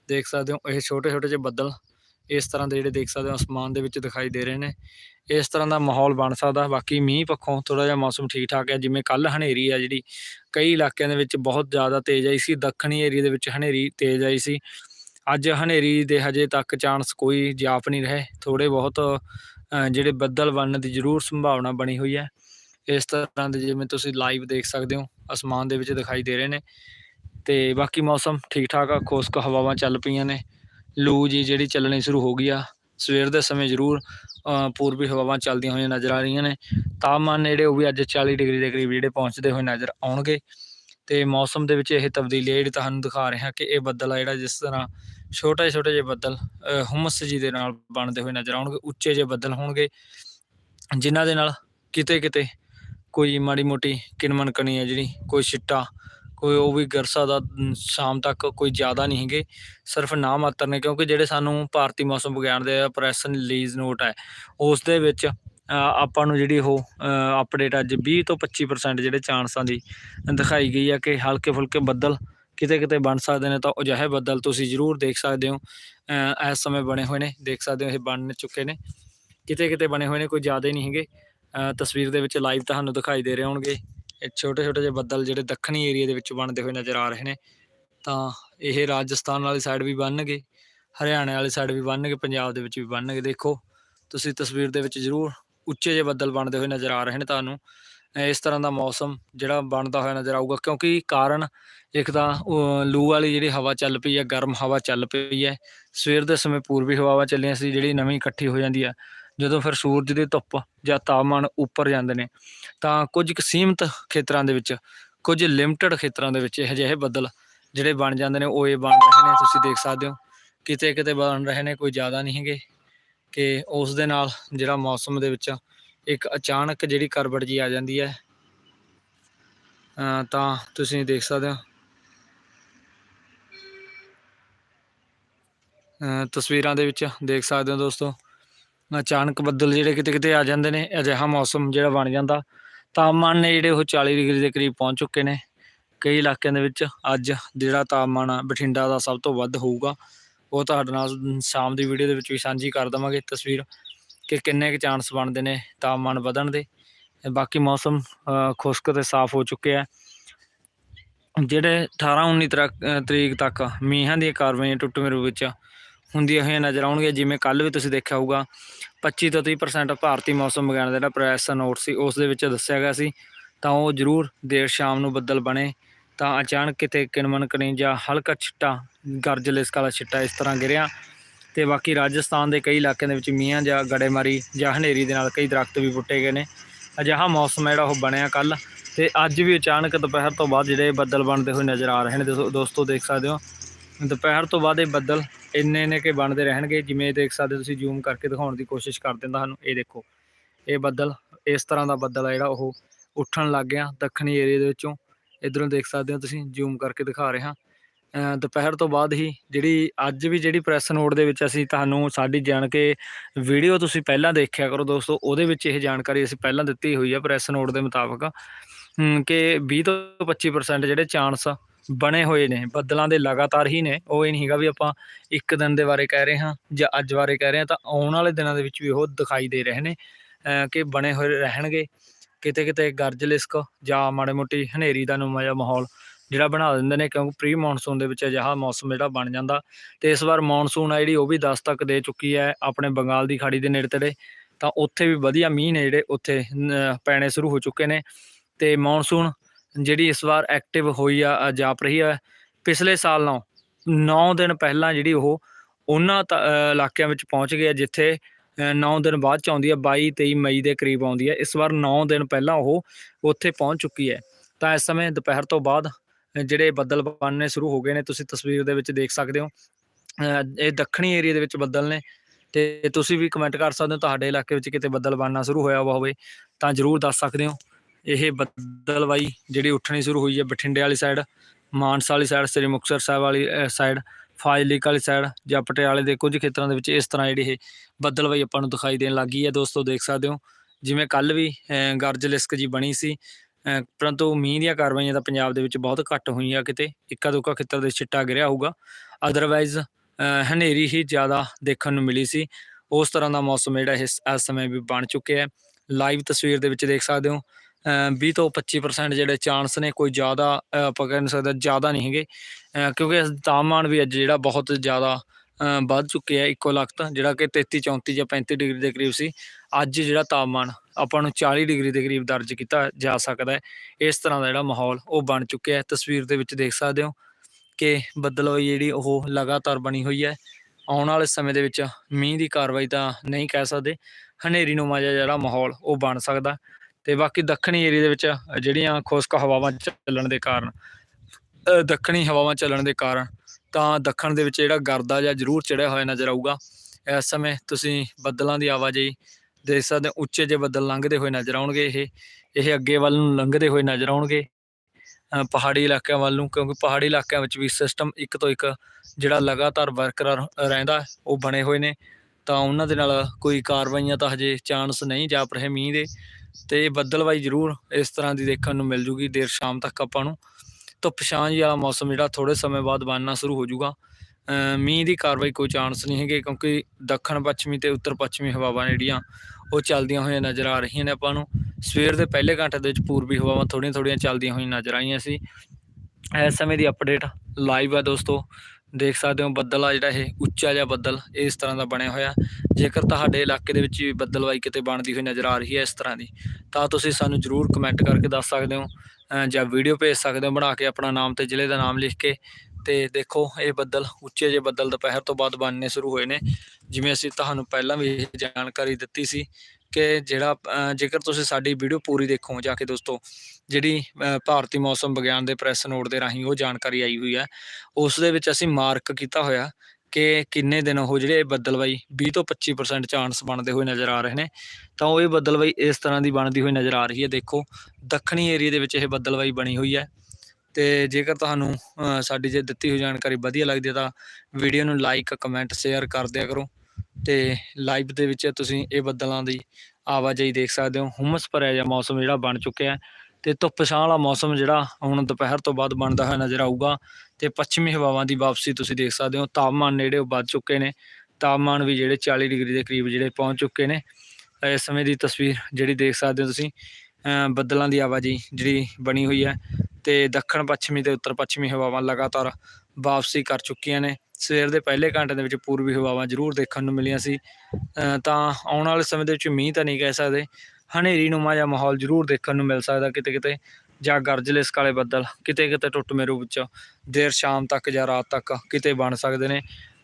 A: ਦੇਖ ਸਕਦੇ ਹੋ, ਇਹ ਛੋਟੇ ਛੋਟੇ ਜਿਹੇ ਬੱਦਲ ਇਸ ਤਰ੍ਹਾਂ ਦੇ ਜਿਹੜੇ ਦੇਖ ਸਕਦੇ ਹੋ ਅਸਮਾਨ ਦੇ ਵਿੱਚ ਦਿਖਾਈ ਦੇ ਰਹੇ ਨੇ। ਇਸ ਤਰ੍ਹਾਂ ਦਾ ਮਾਹੌਲ ਬਣ ਸਕਦਾ। ਬਾਕੀ ਮੀਂਹ ਪੱਖੋਂ ਥੋੜਾ ਜਿਹਾ ਮੌਸਮ ਠੀਕ ਠਾਕ ਹੈ। ਜਿਵੇਂ ਕੱਲ ਹਨੇਰੀ ਆ ਜਿਹੜੀ, ਕਈ ਇਲਾਕਿਆਂ ਦੇ ਵਿੱਚ ਬਹੁਤ ਜ਼ਿਆਦਾ ਤੇਜ਼ ਆਈ ਸੀ। ਦੱਖਣੀ ਏਰੀਆ ਦੇ ਵਿੱਚ ਹਨੇਰੀ ਤੇਜ਼ ਆਈ ਸੀ। ਅੱਜ ਹਨੇਰੀ ਦੇ ਹਜੇ ਤੱਕ ਚਾਂਸ ਕੋਈ ਜਾਪ ਨਹੀਂ ਰਹੇ। ਥੋੜੇ ਬਹੁਤ ਜਿਹੜੇ ਬੱਦਲ ਬਣਨ ਦੀ ਜ਼ਰੂਰ ਸੰਭਾਵਨਾ ਬਣੀ ਹੋਈ ਹੈ। ਇਸ ਤਰ੍ਹਾਂ ਦੇ ਜਿਵੇਂ ਤੁਸੀਂ ਲਾਈਵ ਦੇਖ ਸਕਦੇ ਹੋ, ਅਸਮਾਨ ਦੇ ਵਿੱਚ ਦਿਖਾਈ ਦੇ ਰਹੇ ਨੇ। ਤੇ ਬਾਕੀ ਮੌਸਮ ਠੀਕ ਠਾਕ ਆ। ਖੁਸ਼ਕ ਹਵਾਵਾਂ ਚੱਲ ਪਈਆਂ ਨੇ। ਲੂ ਜੀ ਜਿਹੜੀ ਚੱਲਣੀ ਸ਼ੁਰੂ ਹੋ ਗਈ ਆ ਸਵੇਰ ਦੇ ਸਮੇਂ ਜ਼ਰੂਰ ਪੂਰਬੀ ਹਵਾਵਾਂ ਚੱਲਦੀਆਂ ਹੋਈਆਂ ਨਜ਼ਰ ਆ ਰਹੀਆਂ ਨੇ। ਤਾਪਮਾਨ ਜਿਹੜੇ ਉਹ ਵੀ ਅੱਜ 40 ਡਿਗਰੀ ਦੇ ਕਰੀਬ ਜਿਹੜੇ ਪਹੁੰਚਦੇ ਹੋਏ ਨਜ਼ਰ ਆਉਣਗੇ। ਤੇ ਮੌਸਮ ਦੇ ਵਿੱਚ ਇਹ ਤਬਦੀਲੀ ਜਿਹੜੀ ਤੁਹਾਨੂੰ ਦਿਖਾ ਰਹੇ ਹਾਂ ਕਿ ਇਹ ਬੱਦਲ ਆ ਜਿਹੜਾ ਜਿਸ ਤਰ੍ਹਾਂ ਛੋਟੇ ਛੋਟੇ ਜਿਹੇ ਬੱਦਲ ਅ, ਜੀ ਦੇ ਨਾਲ ਬਣਦੇ ਹੋਏ ਨਜ਼ਰ ਆਉਣਗੇ ਉੱਚੇ ਜਿਹੇ ਬੱਦਲ ਹੋਣਗੇ ਜਿਨ੍ਹਾਂ ਦੇ ਨਾਲ ਕਿਤੇ ਕਿਤੇ ਕੋਈ ਮਾੜੀ ਮੋਟੀ ਕਿਣਮਣ ਕਣੀ ਹੈ ਜਿਹੜੀ ਕੋਈ ਛਿੱਟਾ ਕੋਈ ਉਹ ਵੀ ਗਿਰ ਦਾ ਸ਼ਾਮ ਤੱਕ ਕੋਈ ਜ਼ਿਆਦਾ ਨਹੀਂ ਹੈਗੇ, ਸਿਰਫ ਨਾ ਮਾਤਰ ਨੇ ਕਿਉਂਕਿ ਜਿਹੜੇ ਸਾਨੂੰ ਭਾਰਤੀ ਮੌਸਮ ਵਿਗਿਆਨ ਦੇ ਪ੍ਰੈਸ ਰਿਲੀਜ਼ ਨੋਟ ਹੈ, ਉਸ ਦੇ ਵਿੱਚ ਆਪਾਂ ਨੂੰ ਜਿਹੜੀ ਉਹ ਅਪਡੇਟ ਅੱਜ 20 ਤੋਂ 25% ਜਿਹੜੇ ਚਾਂਸਾਂ ਦੀ ਦਿਖਾਈ ਗਈ ਹੈ ਕਿ ਹਲਕੇ ਫੁਲਕੇ ਬੱਦਲ ਕਿਤੇ ਕਿਤੇ ਬਣ ਸਕਦੇ ਨੇ ਤਾਂ ਅਜਿਹੇ ਬੱਦਲ ਤੁਸੀਂ ਜ਼ਰੂਰ ਦੇਖ ਸਕਦੇ ਹੋ ਇਸ ਸਮੇਂ ਬਣੇ ਹੋਏ ਨੇ, ਦੇਖ ਸਕਦੇ ਹੋ ਇਹ ਬਣ ਚੁੱਕੇ ਨੇ, ਕਿਤੇ ਕਿਤੇ ਬਣੇ ਹੋਏ ਨੇ, ਕੋਈ ਜ਼ਿਆਦਾ ਨਹੀਂ ਹੈਗੇ ਤਸਵੀਰ ਦੇ ਵਿੱਚ ਲਾਈਵ ਤੁਹਾਨੂੰ ਦਿਖਾਈ ਦੇ ਰਹੇ ਹੋਣਗੇ। ਇਹ ਛੋਟੇ ਛੋਟੇ ਜਿਹੇ ਬੱਦਲ ਜਿਹੜੇ ਦੱਖਣੀ ਏਰੀਆ ਦੇ ਵਿੱਚ ਬਣਦੇ ਹੋਏ ਨਜ਼ਰ ਆ ਰਹੇ ਨੇ, ਤਾਂ ਇਹ ਰਾਜਸਥਾਨ ਵਾਲੀ ਸਾਈਡ ਵੀ ਬਣਨਗੇ, ਹਰਿਆਣਾ ਵਾਲੀ ਸਾਈਡ ਵੀ ਬਣਨਗੇ, ਪੰਜਾਬ ਦੇ ਵਿੱਚ ਵੀ ਬਣਨਗੇ। ਦੇਖੋ, ਤੁਸੀਂ ਤਸਵੀਰ ਦੇ ਵਿੱਚ ਜ਼ਰੂਰ ਉੱਚੇ ਜਿਹੇ ਬੱਦਲ ਬਣਦੇ ਹੋਏ ਨਜ਼ਰ ਆ ਰਹੇ ਨੇ ਤੁਹਾਨੂੰ। ਇਸ ਤਰ੍ਹਾਂ ਦਾ ਮੌਸਮ ਜਿਹੜਾ ਬਣਦਾ ਹੋਇਆ ਨਜ਼ਰ ਆਊਗਾ, ਕਿਉਂਕਿ ਕਾਰਨ ਇੱਕ ਤਾਂ ਉਹ ਲੂ ਵਾਲੀ ਜਿਹੜੀ ਹਵਾ ਚੱਲ ਪਈ ਹੈ, ਗਰਮ ਹਵਾ ਚੱਲ ਪਈ ਹੈ। ਸਵੇਰ ਦੇ ਸਮੇਂ ਪੂਰਬੀ ਹਵਾਵਾਂ ਚੱਲੀਆਂ ਸੀ, ਜਿਹੜੀ ਨਵੀਂ ਇਕੱਠੀ ਹੋ ਜਾਂਦੀ ਹੈ ਜਦੋਂ ਫਿਰ ਸੂਰਜ ਦੀ ਧੁੱਪ ਜਾਂ ਤਾਪਮਾਨ ਉੱਪਰ ਜਾਂਦੇ ਨੇ, ਤਾਂ ਕੁਝ ਕੁ ਸੀਮਤ ਖੇਤਰਾਂ ਦੇ ਵਿੱਚ, ਕੁਝ ਲਿਮਟਿਡ ਖੇਤਰਾਂ ਦੇ ਵਿੱਚ ਇਹੋ ਜਿਹੇ ਬੱਦਲ ਜਿਹੜੇ ਬਣ ਜਾਂਦੇ ਨੇ, ਉਹ ਇਹ ਬਣ ਰਹੇ ਨੇ, ਤੁਸੀਂ ਦੇਖ ਸਕਦੇ ਹੋ। ਕਿਤੇ ਕਿਤੇ ਬਣ ਰਹੇ ਨੇ, ਕੋਈ ਜ਼ਿਆਦਾ ਨਹੀਂ ਹੈਗੇ ਕਿ ਉਸ ਦੇ ਨਾਲ ਜਿਹੜਾ ਮੌਸਮ ਦੇ ਵਿੱਚ ਇੱਕ ਅਚਾਨਕ ਜਿਹੜੀ ਕਰਵਟ ਜੀ ਆ ਜਾਂਦੀ ਹੈ। ਤਾਂ ਤੁਸੀਂ ਦੇਖ ਸਕਦੇ ਹੋ। ਤਸਵੀਰਾਂ ਦੇ ਵਿੱਚ ਦੇਖ ਸਕਦੇ ਹੋ ਦੋਸਤੋ ਅਚਾਨਕ ਬੱਦਲ ਜਿਹੜੇ ਕਿਤੇ ਕਿਤੇ ਆ ਜਾਂਦੇ ਨੇ, ਅਜਿਹਾ ਮੌਸਮ ਜਿਹੜਾ ਬਣ ਜਾਂਦਾ। ਤਾਪਮਾਨ ਨੇ ਜਿਹੜੇ ਉਹ 40 ਡਿਗਰੀ ਦੇ ਕਰੀਬ ਪਹੁੰਚ ਚੁੱਕੇ ਨੇ। ਕਈ ਇਲਾਕਿਆਂ ਦੇ ਵਿੱਚ ਅੱਜ ਜਿਹੜਾ ਤਾਪਮਾਨ ਆ, ਬਠਿੰਡਾ ਦਾ ਸਭ ਤੋਂ ਵੱਧ ਹੋਊਗਾ। ਉਹ ਤੁਹਾਡੇ ਨਾਲ ਸ਼ਾਮ ਦੀ ਵੀਡੀਓ ਦੇ ਵਿੱਚ ਵੀ ਸਾਂਝੀ ਕਰ ਦਵਾਂਗੇ। ਤਸਵੀਰ ਕਿ ਕਿੰਨੇ ਕੁ ਚਾਂਸ ਬਣਦੇ ਨੇ ਤਾਪਮਾਨ ਵਧਣ ਦੇ। ਬਾਕੀ ਮੌਸਮ ਖੁਸ਼ਕ ਤੇ ਸਾਫ਼ ਹੋ ਚੁੱਕੇ ਆ। ਜਿਹੜੇ 18 19 ਤੱਕ ਤਰੀਕ ਤੱਕ ਮੀਂਹਾਂ ਦੀਆਂ ਕਾਰਵਾਈਆਂ ਟੁੱਟਵੇਂ ਰੂਪ ਵਿੱਚ ਹੁੰਦੀਆਂ ਹੋਈਆਂ ਨਜ਼ਰ ਆਉਣਗੀਆਂ, ਜਿਵੇਂ ਕੱਲ ਵੀ ਤੁਸੀਂ ਦੇਖਿਆ ਹੋਊਗਾ 25 ਤੋਂ 30% ਭਾਰਤੀ ਮੌਸਮ ਵਿਗਿਆਨ ਦਾ ਜਿਹੜਾ ਪ੍ਰੈਸ ਨੋਟ ਸੀ, ਉਸ ਦੇ ਵਿੱਚ ਦੱਸਿਆ ਗਿਆ ਸੀ, ਤਾਂ ਉਹ ਜ਼ਰੂਰ ਦੇਰ ਸ਼ਾਮ ਨੂੰ ਬੱਦਲ ਬਣੇ, ਤਾਂ ਅਚਾਨਕ ਕਿਤੇ ਕਿਨਮਨ ਕਣੀ ਜਾਂ ਹਲਕਾ ਛਿੱਟਾ, ਗਰਜ ਲਿਸਕ ਵਾਲਾ ਛਿੱਟਾ ਇਸ ਤਰ੍ਹਾਂ ਗਿਰਿਆ, ਤੇ ਬਾਕੀ ਰਾਜਸਥਾਨ ਦੇ ਕਈ ਇਲਾਕਿਆਂ ਦੇ ਵਿੱਚ ਮੀਂਹਾਂ ਜਾਂ ਗੜੇਮਾਰੀ ਜਾਂ ਹਨੇਰੀ ਦੇ ਨਾਲ ਕਈ ਦਰਖਤ ਵੀ ਪੁੱਟੇ ਗਏ ਨੇ, ਅਜਿਹਾ ਮੌਸਮ ਹੈ ਜਿਹੜਾ ਉਹ ਬਣਿਆ ਕੱਲ ਤੇ ਅੱਜ ਵੀ ਅਚਾਨਕ ਦੁਪਹਿਰ ਤੋਂ ਬਾਅਦ ਜਿਹੜੇ ਬੱਦਲ ਬਣਦੇ ਹੋਏ ਨਜ਼ਰ ਆ ਰਹੇ ਨੇ ਦੋਸਤੋ- ਦੋਸਤੋ ਦੇਖ ਸਕਦੇ ਹੋ, ਦੁਪਹਿਰ ਤੋਂ ਬਾਅਦ ਇਹ ਬੱਦਲ ਇੰਨੇ ਨੇ ਕਿ ਬਣਦੇ ਰਹਿਣਗੇ, ਜਿਵੇਂ ਦੇਖ ਸਕਦੇ ਹੋ ਤੁਸੀਂ ਜ਼ੂਮ ਕਰਕੇ ਦਿਖਾਉਣ ਦੀ ਕੋਸ਼ਿਸ਼ ਕਰ ਦਿੰਦਾ ਸਾਨੂੰ, ਇਹ ਦੇਖੋ, ਇਹ ਬੱਦਲ, ਇਸ ਤਰ੍ਹਾਂ ਦਾ ਬੱਦਲ ਆ ਜਿਹੜਾ ਉਹ ਉੱਠਣ ਲੱਗ ਗਿਆ ਦੱਖਣੀ ਏਰੀਆ ਦੇ ਵਿੱਚੋਂ। ਇਧਰੋਂ ਦੇਖ ਸਕਦੇ ਹੋ ਤੁਸੀਂ ਜ਼ੂਮ ਕਰਕੇ ਦਿਖਾ ਰਹੇ ਹਾਂ। ਦੁਪਹਿਰ ਤੋਂ ਬਾਅਦ ਹੀ ਜਿਹੜੀ, ਅੱਜ ਵੀ ਜਿਹੜੀ ਪ੍ਰੈਸ ਨੋਟ ਦੇ ਵਿੱਚ ਅਸੀਂ ਤੁਹਾਨੂੰ ਸਾਡੀ ਜਾਣ ਕੇ ਵੀਡੀਓ ਤੁਸੀਂ ਪਹਿਲਾਂ ਦੇਖਿਆ ਕਰੋ ਦੋਸਤੋ, ਉਹਦੇ ਵਿੱਚ ਇਹ ਜਾਣਕਾਰੀ ਅਸੀਂ ਪਹਿਲਾਂ ਦਿੱਤੀ ਹੋਈ ਹੈ ਪ੍ਰੈਸ ਨੋਟ ਦੇ ਮੁਤਾਬਕ। ਕਿ 20 ਤੋਂ 25% ਜਿਹੜੇ ਚਾਂਸ ਬਣੇ ਹੋਏ ਨੇ, ਬੱਦਲਾਂ ਦੇ ਲਗਾਤਾਰ ਹੀ ਨੇ। ਉਹ ਇਹ ਨਹੀਂ ਹੈਗਾ ਵੀ ਆਪਾਂ ਇੱਕ ਦਿਨ ਦੇ ਬਾਰੇ ਕਹਿ ਰਹੇ ਹਾਂ ਜਾਂ ਅੱਜ ਬਾਰੇ ਕਹਿ ਰਹੇ ਹਾਂ, ਤਾਂ ਆਉਣ ਵਾਲੇ ਦਿਨਾਂ ਦੇ ਵਿੱਚ ਵੀ ਉਹ ਦਿਖਾਈ ਦੇ ਰਹੇ ਨੇ ਕਿ ਬਣੇ ਹੋਏ ਰਹਿਣਗੇ। ਕਿਤੇ ਕਿਤੇ ਗਰਜ ਲਿਸਕ ਜਾਂ ਮਾੜੇ ਮੋਟੀ ਹਨੇਰੀ ਦਾ ਨੁਮਾ ਜਿਹਾ ਮਾਹੌਲ ਜਿਹੜਾ ਬਣਾ ਦਿੰਦੇ ਨੇ, ਕਿਉਂਕਿ ਪ੍ਰੀ ਮੌਨਸੂਨ ਦੇ ਵਿੱਚ ਅਜਿਹਾ ਮੌਸਮ ਜਿਹੜਾ ਬਣ ਜਾਂਦਾ। ਤੇ ਇਸ ਵਾਰ ਮੌਨਸੂਨ ਆ ਜਿਹੜੀ, ਉਹ ਵੀ 10 ਤੱਕ ਦੇ ਚੁੱਕੀ ਹੈ ਆਪਣੇ ਬੰਗਾਲ ਦੀ ਖਾੜੀ ਦੇ ਨੇੜੇ ਤੇੜੇ। ਤਾਂ ਉੱਥੇ ਵੀ ਵਧੀਆ ਮੀਂਹ ਨੇ ਜਿਹੜੇ, ਉੱਥੇ ਪੈਣੇ ਸ਼ੁਰੂ ਹੋ ਚੁੱਕੇ ਨੇ। ਤੇ ਮੌਨਸੂਨ ਜਿਹੜੀ ਇਸ ਵਾਰ ਐਕਟਿਵ ਹੋਈ ਆ ਜਾਪ ਰਹੀ ਹੈ ਪਿਛਲੇ ਸਾਲ ਨਾਲੋਂ 9 ਦਿਨ ਪਹਿਲਾਂ ਜਿਹੜੀ ਉਹ ਉਹਨਾਂ ਤ- ਅ, ਇਲਾਕਿਆਂ ਵਿੱਚ ਪਹੁੰਚ ਗਿਆ ਜਿੱਥੇ 9 ਦਿਨ ਬਾਅਦ ਚ ਆਉਂਦੀ ਹੈ 22 23 ਮਈ ਦੇ ਕਰੀਬ ਆਉਂਦੀ ਹੈ ਇਸ ਵਾਰ 9 ਦਿਨ ਪਹਿਲਾਂ ਉਹ ਉੱਥੇ ਪਹੁੰਚ ਚੁੱਕੀ ਹੈ। ਤਾਂ ਇਸ ਸਮੇਂ ਦੁਪਹਿਰ ਤੋਂ ਬਾਅਦ ਜਿਹੜੇ ਬੱਦਲ ਬਣਨੇ ਸ਼ੁਰੂ ਹੋ ਗਏ ਨੇ ਤੁਸੀਂ ਤਸਵੀਰ ਦੇ ਵਿੱਚ ਦੇਖ ਸਕਦੇ ਹੋ। ਇਹ ਦੱਖਣੀ ਏਰੀਆ ਦੇ ਵਿੱਚ ਬੱਦਲ ਨੇ ਤੇ ਤੁਸੀਂ ਵੀ ਕਮੈਂਟ ਕਰ ਸਕਦੇ ਹੋ ਤੁਹਾਡੇ ਇਲਾਕੇ ਵਿੱਚ ਕਿਤੇ ਬੱਦਲ ਬਣਨਾ ਸ਼ੁਰੂ ਹੋਇਆ ਵਾ ਹੋਵੇ ਤਾਂ ਜਰੂਰ ਦੱਸ ਸਕਦੇ ਹੋ। ਇਹ ਬੱਦਲਵਾਈ ਜਿਹੜੀ ਉੱਠਣੀ ਸ਼ੁਰੂ ਹੋਈ ਹੈ ਬਠਿੰਡੇ ਵਾਲੀ ਸਾਈਡ ਮਾਨਸਾ ਵਾਲੀ ਸਾਈਡ ਸ੍ਰੀ ਮੁਕਤਸਰ ਸਾਹਿਬ ਵਾਲੀ ਸਾਈਡ ਫਾਜ਼ਿਲਕਾ ਵਾਲੀ ਸਾਈਡ ਜਾਂ ਪਟਿਆਲੇ ਦੇ ਕੁਝ ਖੇਤਰਾਂ ਦੇ ਵਿੱਚ ਇਸ ਤਰ੍ਹਾਂ ਜਿਹੜੀ ਇਹ ਬੱਦਲਵਾਈ ਆਪਾਂ ਨੂੰ ਦਿਖਾਈ ਦੇਣ ਲੱਗੀ ਹੈ। ਦੋਸਤੋ, ਦੇਖ ਸਕਦੇ ਹੋ, ਜਿਵੇਂ ਕੱਲ ਵੀ ਗਰਜ ਲਿਸਕ ਜੀ ਬਣੀ ਸੀ ਪਰੰਤੂ ਮੀਂਹ ਦੀਆਂ ਕਾਰਵਾਈਆਂ ਤਾਂ ਪੰਜਾਬ ਦੇ ਵਿੱਚ ਬਹੁਤ ਘੱਟ ਹੋਈਆਂ ਕਿਤੇ ਇੱਕਾ ਦੁੱਕਾ ਖੇਤਰ ਦੇ ਛਿੱਟਾ ਗਿਰਿਆ ਹੋਊਗਾ। ਅਦਰਵਾਈਜ਼ ਹਨੇਰੀ ਹੀ ਜ਼ਿਆਦਾ ਦੇਖਣ ਨੂੰ ਮਿਲੀ ਸੀ। ਉਸ ਤਰ੍ਹਾਂ ਦਾ ਮੌਸਮ ਜਿਹੜਾ ਇਸ ਇਸ ਸਮੇਂ ਵੀ ਬਣ ਚੁੱਕਿਆ ਹੈ। ਲਾਈਵ ਤਸਵੀਰ ਦੇ ਵਿੱਚ ਦੇਖ ਸਕਦੇ ਹੋ 20 ਤੋਂ 25% ਜਿਹੜੇ ਚਾਂਸ ਨੇ ਕੋਈ ਜ਼ਿਆਦਾ ਆਪਾਂ ਕਹਿ ਨਹੀਂ ਸਕਦੇ ਜ਼ਿਆਦਾ ਨਹੀਂ ਹੈਗੇ। ਕਿਉਂਕਿ ਇਸ ਤਾਪਮਾਨ ਵੀ ਅੱਜ ਜਿਹੜਾ ਬਹੁਤ ਜ਼ਿਆਦਾ ਵੱਧ ਚੁੱਕਿਆ ਹੈ, ਇੱਕੋ ਲਖਤ, ਜਿਹੜਾ ਕਿ 33 34 ਜਾਂ 35 ਡਿਗਰੀ ਦੇ ਕਰੀਬ ਸੀ। ਅੱਜ ਜਿਹੜਾ ਤਾਪਮਾਨ ਆਪਾਂ ਨੂੰ 40 ਡਿਗਰੀ ਦੇ ਕਰੀਬ ਦਰਜ ਕੀਤਾ ਜਾ ਸਕਦਾ ਹੈ। ਇਸ ਤਰ੍ਹਾਂ ਦਾ ਜਿਹੜਾ ਮਾਹੌਲ ਉਹ ਬਣ ਚੁੱਕਿਆ ਹੈ। ਤਸਵੀਰ ਦੇ ਵਿੱਚ ਦੇਖ ਸਕਦੇ ਹੋ ਕਿ ਬੱਦਲਵਾਈ ਜਿਹੜੀ ਉਹ ਲਗਾਤਾਰ ਬਣੀ ਹੋਈ ਹੈ। ਆਉਣ ਵਾਲੇ ਸਮੇਂ ਦੇ ਵਿੱਚ ਮੀਂਹ ਦੀ ਕਾਰਵਾਈ ਤਾਂ ਨਹੀਂ ਕਹਿ ਸਕਦੇ। ਹਨੇਰੀ ਨੂੰ ਜਿਹਾ ਜਿਹੜਾ ਮਾਹੌਲ ਉਹ ਬਣ ਸਕਦਾ। ਤੇ ਬਾਕੀ ਦੱਖਣੀ ਏਰੀਆ ਦੇ ਵਿੱਚ ਜਿਹੜੀਆਂ ਖੁਸ਼ਕ ਹਵਾਵਾਂ ਚੱਲਣ ਦੇ ਕਾਰਨ ਦੱਖਣੀ ਹਵਾਵਾਂ ਚੱਲਣ ਦੇ ਕਾਰਨ, ਤਾਂ ਦੱਖਣ ਦੇ ਵਿੱਚ ਜਿਹੜਾ ਗਰਦਾ ਜਾਂ ਜ਼ਰੂਰ ਚੜਿਆ ਹੋਇਆ ਨਜ਼ਰ ਆਊਗਾ। ਇਸ ਸਮੇਂ ਤੁਸੀਂ ਬੱਦਲਾਂ ਦੀ ਆਵਾਜਾਈ ਦੇਖ ਸਕਦੇ ਹੋ, ਉੱਚੇ ਜਿਹੇ ਬੱਦਲ ਲੰਘਦੇ ਹੋਏ ਨਜ਼ਰ ਆਉਣਗੇ ਇਹ ਇਹ ਅੱਗੇ ਵੱਲ ਨੂੰ ਲੰਘਦੇ ਹੋਏ ਨਜ਼ਰ ਆਉਣਗੇ। ਪਹਾੜੀ ਇਲਾਕਿਆਂ ਵੱਲ ਨੂੰ, ਕਿਉਂਕਿ ਪਹਾੜੀ ਇਲਾਕਿਆਂ ਵਿੱਚ ਵੀ ਸਿਸਟਮ ਇੱਕ ਤੋਂ ਇੱਕ ਜਿਹੜਾ ਲਗਾਤਾਰ ਬਰਕਰਾਰ ਰਹਿੰਦਾ, ਉਹ ਬਣੇ ਹੋਏ ਨੇ। ਤਾਂ ਉਹਨਾਂ ਦੇ ਨਾਲ ਕੋਈ ਕਾਰਵਾਈਆਂ ਤਾਂ ਹਜੇ ਚਾਂਸ ਨਹੀਂ ਜਾਪ ਰਹੇ ਮੀਂਹ ਦੇ। ਤੇ ਬੱਦਲਵਾਈ ਜ਼ਰੂਰ ਇਸ ਤਰ੍ਹਾਂ ਦੀ ਦੇਖਣ ਨੂੰ ਮਿਲ ਜੂਗੀ ਦੇਰ ਸ਼ਾਮ ਤੱਕ ਆਪਾਂ ਨੂੰ। ਧੁੱਪ ਛਾਂ ਵਾਲਾ ਮੌਸਮ ਜਿਹੜਾ ਥੋੜੇ ਸਮੇਂ ਬਾਅਦ ਬਣਨਾ ਸ਼ੁਰੂ ਹੋ ਜਾਊਗਾ ਅ, ਮੀਂਹ ਦੀ ਕਾਰਵਾਈ ਕੋਈ ਚਾਂਸ ਨਹੀਂ ਹੈਗੇ ਕਿਉਂਕਿ ਦੱਖਣ ਪੱਛਮੀ ਤੇ ਉੱਤਰ ਪੱਛਮੀ ਹਵਾਵਾਂ ਜਿਹੜੀਆਂ ਉਹ ਚੱਲਦੀਆਂ ਹੋਈਆਂ ਨਜ਼ਰ ਆ ਰਹੀਆਂ ਨੇ ਆਪਾਂ ਨੂੰ। ਸਵੇਰ ਦੇ ਪਹਿਲੇ ਘੰਟੇ ਦੇ ਵਿੱਚ ਪੂਰਬੀ ਹਵਾਵਾਂ ਥੋੜ੍ਹੀਆਂ ਥੋੜ੍ਹੀਆਂ ਚੱਲਦੀਆਂ ਹੋਈਆਂ ਨਜ਼ਰ ਆਈਆਂ ਸੀ। ਇਸ ਸਮੇਂ ਦੀ ਅਪਡੇਟ ਲਾਈਵ ਹੈ ਦੋਸਤੋ। ਦੇਖ ਸਕਦੇ ਹੋ ਬੱਦਲ ਆ ਜਿਹੜਾ ਇਹ ਉੱਚਾ ਜਿਹਾ ਬੱਦਲ ਇਸ ਤਰ੍ਹਾਂ ਦਾ ਬਣਿਆ ਹੋਇਆ। ਜੇਕਰ ਤੁਹਾਡੇ ਇਲਾਕੇ ਦੇ ਵਿੱਚ ਵੀ ਬੱਦਲਵਾਈ ਕਿਤੇ ਬਣਦੀ ਹੋਈ ਨਜ਼ਰ ਆ ਰਹੀ ਹੈ ਇਸ ਤਰ੍ਹਾਂ ਦੀ, ਤਾਂ ਤੁਸੀਂ ਸਾਨੂੰ ਜਰੂਰ ਕਮੈਂਟ ਕਰਕੇ ਦੱਸ ਸਕਦੇ ਹੋ ਜਾਂ ਵੀਡੀਓ ਭੇਜ ਸਕਦੇ ਹੋ ਬਣਾ ਕੇ ਆਪਣਾ ਨਾਮ ਤੇ ਜ਼ਿਲ੍ਹੇ ਦਾ ਨਾਮ ਲਿਖ ਕੇ, ਤੇ ਦੇਖੋ ਇਹ ਬੱਦਲ ਉੱਚੇ ਜਿਹੇ ਬੱਦਲ ਦੁਪਹਿਰ ਤੋਂ ਬਾਅਦ ਬਣਨੇ ਸ਼ੁਰੂ ਹੋਏ ਨੇ। ਜਿਵੇਂ ਅਸੀਂ ਤੁਹਾਨੂੰ ਪਹਿਲਾਂ ਵੀ ਇਹ ਜਾਣਕਾਰੀ ਦਿੱਤੀ ਸੀ ਕਿ ਜਿਹੜਾ ਜੇਕਰ ਤੁਸੀਂ ਸਾਡੀ ਵੀਡੀਓ ਪੂਰੀ ਦੇਖੋ ਜਾ ਕੇ ਦੋਸਤੋ, ਜਿਹੜੀ ਭਾਰਤੀ ਮੌਸਮ ਵਿਗਿਆਨ ਦੇ ਪ੍ਰੈਸ ਨੋਟ ਦੇ ਰਾਹੀਂ ਉਹ ਜਾਣਕਾਰੀ ਆਈ ਹੋਈ ਹੈ, ਉਸ ਦੇ ਵਿੱਚ ਅਸੀਂ ਮਾਰਕ ਕੀਤਾ ਹੋਇਆ ਕਿ ਕਿੰਨੇ ਦਿਨ ਉਹ ਜਿਹੜੇ ਬੱਦਲਵਾਈ 20 ਤੋਂ 25% ਚਾਂਸ ਬਣਦੇ ਹੋਏ ਨਜ਼ਰ ਆ ਰਹੇ ਨੇ। ਤਾਂ ਉਹ ਇਹ ਬੱਦਲਵਾਈ ਇਸ ਤਰ੍ਹਾਂ ਦੀ ਬਣਦੀ ਹੋਈ ਨਜ਼ਰ ਆ ਰਹੀ ਹੈ। ਦੇਖੋ, ਦੱਖਣੀ ਏਰੀਆ ਦੇ ਵਿੱਚ ਇਹ ਬੱਦਲਵਾਈ ਬਣੀ ਹੋਈ ਹੈ। ਤੇ ਜੇਕਰ ਤੁਹਾਨੂੰ ਸਾਡੀ ਜੇ ਦਿੱਤੀ ਹੋਈ ਜਾਣਕਾਰੀ ਵਧੀਆ ਲੱਗਦੀ ਹੈ ਤਾਂ ਵੀਡੀਓ ਨੂੰ ਲਾਈਕ ਕਮੈਂਟ ਸ਼ੇਅਰ ਕਰ ਦਿਆ ਕਰੋ। ਤੇ ਲਾਈਵ ਦੇ ਵਿੱਚ ਤੁਸੀਂ ਇਹ ਬੱਦਲਾਂ ਦੀ ਆਵਾਜਾਈ ਦੇਖ ਸਕਦੇ ਹੋ। ਹੁਮਸ ਭਰਿਆ ਜਿਹਾ ਮੌਸਮ ਜਿਹੜਾ ਬਣ ਚੁੱਕਿਆ ਹੈ। ਤੇ ਧੁੱਪ ਛਾਂ ਵਾਲਾ ਮੌਸਮ ਜਿਹੜਾ ਹੁਣ ਦੁਪਹਿਰ ਤੋਂ ਬਾਅਦ ਬਣਦਾ ਹੋਇਆ ਨਜ਼ਰ ਆਊਗਾ। ਤੇ ਪੱਛਮੀ ਹਵਾਵਾਂ ਦੀ ਵਾਪਸੀ ਤੁਸੀਂ ਦੇਖ ਸਕਦੇ ਹੋ। ਤਾਪਮਾਨ ਨੇੜੇ ਵੱਧ ਚੁੱਕੇ ਨੇ। ਤਾਪਮਾਨ ਵੀ ਜਿਹੜੇ 40 ਡਿਗਰੀ ਦੇ ਕਰੀਬ ਜਿਹੜੇ ਪਹੁੰਚ ਚੁੱਕੇ ਨੇ। ਇਸ ਸਮੇਂ ਦੀ ਤਸਵੀਰ ਜਿਹੜੀ ਦੇਖ ਸਕਦੇ ਹੋ ਤੁਸੀਂ ਬੱਦਲਾਂ ਦੀ ਆਵਾਜਾਈ ਜਿਹੜੀ ਬਣੀ ਹੋਈ ਹੈ ਤੇ ਦੱਖਣ ਪੱਛਮੀ ਤੇ ਉੱਤਰ ਪੱਛਮੀ ਹਵਾਵਾਂ ਲਗਾਤਾਰ ਵਾਪਸੀ ਕਰ ਚੁੱਕੀਆਂ ਨੇ। ਸਵੇਰ ਦੇ ਪਹਿਲੇ ਘੰਟੇ ਦੇ ਵਿੱਚ ਪੂਰਬੀ ਹਵਾਵਾਂ ਜ਼ਰੂਰ ਦੇਖਣ ਨੂੰ ਮਿਲੀਆਂ ਸੀ। ਤਾਂ ਆਉਣ ਵਾਲੇ ਸਮੇਂ ਦੇ ਵਿੱਚ ਮੀਂਹ ਤਾਂ ਨਹੀਂ ਕਹਿ ਸਕਦੇ। ਹਨੇਰੀ ਨੂਮਾ ਜਿਹਾ ਮਾਹੌਲ ਜ਼ਰੂਰ ਦੇਖਣ ਨੂੰ ਮਿਲ ਸਕਦਾ ਕਿਤੇ ਕਿਤੇ ਜਾਂ ਗਰਜਲਿਸ ਕਾਲੇ ਬੱਦਲ, ਕਿਤੇ ਕਿਤੇ ਟੁੱਟਵੇਂ ਰੂਪ ਵਿੱਚ, ਦੇਰ ਸ਼ਾਮ ਤੱਕ ਜਾਂ ਰਾਤ ਤੱਕ ਕਿਤੇ ਬਣ ਸਕਦੇ ਨੇ।